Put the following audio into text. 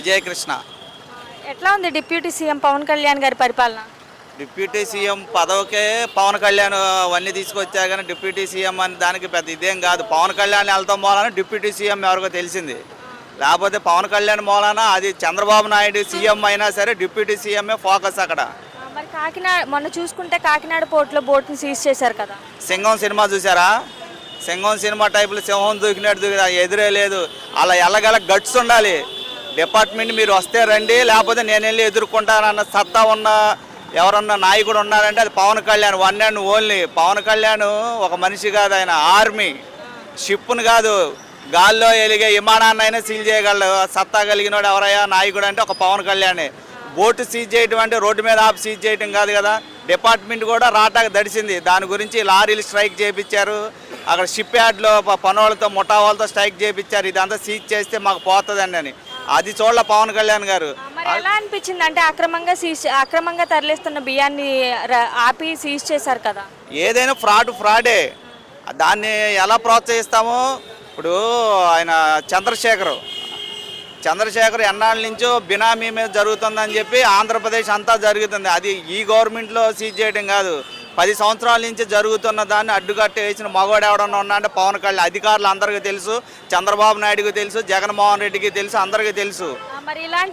విజయకృష్ణ. ఎట్లా ఉంది deputy CM Pawan Kalyan గారి పరిపాలన? డిప్యూటీ సీఎం పదవికే పవన్ కళ్యాణ్ అవన్నీ తీసుకొచ్చా కానీ డిప్యూటీ సీఎం అని దానికి పెద్ద ఇదేం కాదు. పవన్ కళ్యాణ్ వెళ్తాం మూలన డిప్యూటీ సీఎం ఎవరికో తెలిసింది. లేకపోతే పవన్ కళ్యాణ్ మూలన అది చంద్రబాబు నాయుడు సీఎం అయినా సరే డిప్యూటీ సీఎంఏ ఫోకస్ అక్కడ. మరి కాకినాడ మొన్న చూసుకుంటే కాకినాడ పోర్టులో బోట్ని సీజ్ చేశారు కదా. సింగం సినిమా చూసారా సింగం సినిమా టైపులో సింహం దూకినట్టు దూకి ఎదురే లేదు. అలా ఎల్లగల గట్స్ ఉండాలి. డిపార్ట్మెంట్ మీరు వస్తే రండి లేకపోతే నేను వెళ్ళి ఎదుర్కొంటానన్న సత్తా ఉన్న ఎవరన్నా నాయకుడు ఉన్నారంటే అది Pawan Kalyan one and only Pawan Kalyan ఒక మనిషి కాదు ఆయన ఆర్మీ షిప్ను కాదు గాల్లో ఎలిగే విమానాన్ని అయినా సీల్ చేయగలడు. సత్తా కలిగినోడు ఎవరయ్యా? నాయకుడు అంటే ఒక పవన్ కళ్యాణ్. బోటు సీజ్ చేయటం అంటే రోడ్డు మీద ఆపి సీజ్ చేయటం కాదు కదా. డిపార్ట్మెంట్ కూడా రాటాకు దడిసింది. దాని గురించి లారీలు స్ట్రైక్ చేయించారు అక్కడ షిప్ యార్డ్లో పనోళ్ళతో ముఠా వాళ్ళతో స్ట్రైక్ చేయించారు ఇదంతా సీజ్ చేస్తే మాకు పోతుందండి అని. అది చూడాల పవన్ కళ్యాణ్ గారు. మరి ఎలా అనిపించింది? అంటే అక్రమంగా సీజ్ అక్రమంగా తరలిస్తున్న బియ్యాన్ని ర- ఆపి సీజ్ చేశారు కదా. ఏదైనా ఫ్రాడ్ ఫ్రాడే. దాన్ని ఎలా ప్రోత్సహిస్తామో ఇప్పుడు ఆయన చంద్రశేఖర్. చంద్రశేఖర్ ఎన్నాళ్ళ నుంచో బినామీ మీద జరుగుతుందని చెప్పి ఆంధ్రప్రదేశ్ అంతా జరుగుతుంది. అది ఈ గవర్నమెంట్లో సీజ్ చేయడం కాదు. పది సంవత్సరాల నుంచి జరుగుతున్న దాన్ని అడ్డుకట్ట వేసిన మగవాడు ఎవడన్నా ఉన్నా అంటే పవన్ కళ్యాణ్ అధికారులు అందరికీ తెలుసు చంద్రబాబు నాయుడుకి తెలుసు జగన్మోహన్ రెడ్డికి తెలుసు అందరికీ తెలుసు. మరి ఇలాంటి